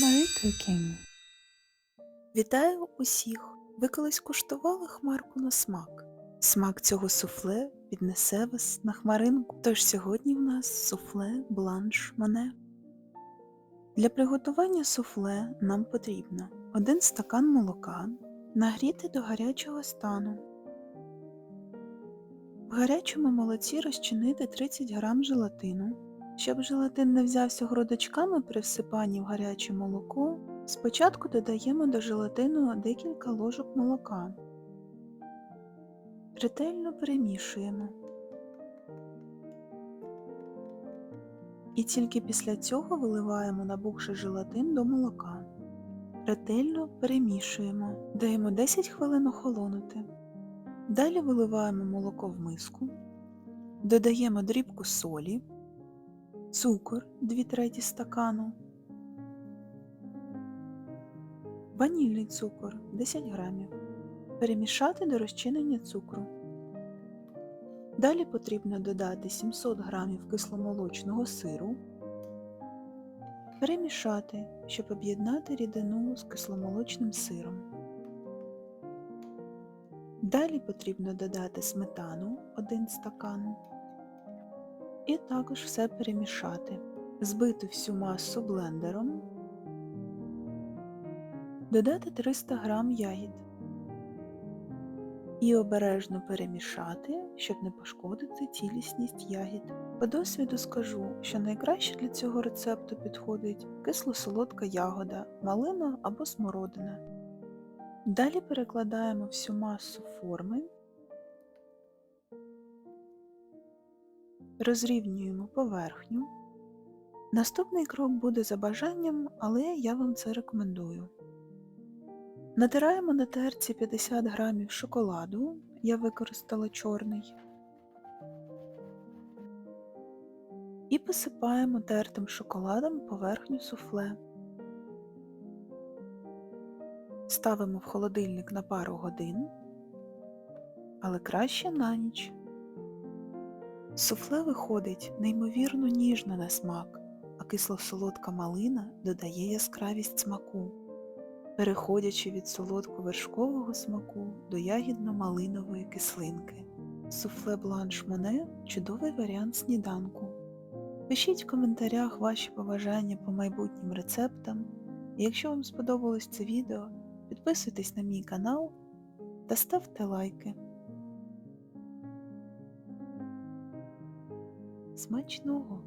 Marie. Вітаю усіх! Ви колись куштували хмарку на смак? Смак цього суфле піднесе вас на хмаринку. Тож сьогодні в нас суфле бланш моне. Для приготування суфле нам потрібно 1 стакан молока нагріти до гарячого стану. В гарячому молоці розчинити 30 г желатину. Щоб желатин не взявся грудочками при всипанні в гаряче молоко, спочатку додаємо до желатину декілька ложок молока. Ретельно перемішуємо. І тільки після цього виливаємо набухший желатин до молока. Ретельно перемішуємо, даємо 10 хвилин охолонути. Далі виливаємо молоко в миску, додаємо дрібку солі, цукор 2 треті стакану, ванільний цукор 10 грамів. Перемішати до розчинення цукру. Далі потрібно додати 700 грамів кисломолочного сиру, перемішати, щоб об'єднати рідину з кисломолочним сиром. Далі потрібно додати сметану 1 стакан і також все перемішати. Збити всю масу блендером, додати 300 г ягід і обережно перемішати, щоб не пошкодити цілісність ягід. По досвіду скажу, що найкраще для цього рецепту підходить кисло-солодка ягода, малина або смородина. Далі перекладаємо всю масу форми, розрівнюємо поверхню. Наступний крок буде за бажанням, але я вам це рекомендую. Натираємо на терці 50 грамів шоколаду, я використала чорний, і посипаємо тертим шоколадом поверхню суфле. Ставимо в холодильник на пару годин, але краще на ніч. Суфле виходить неймовірно ніжно на смак, а кисло-солодка малина додає яскравість смаку, переходячи від солодко-вершкового смаку до ягідно-малинової кислинки. Суфле бланш моне чудовий варіант сніданку. Пишіть в коментарях ваші побажання по майбутнім рецептам. І якщо вам сподобалось це відео, підписуйтесь на мій канал та ставте лайки. Смачного!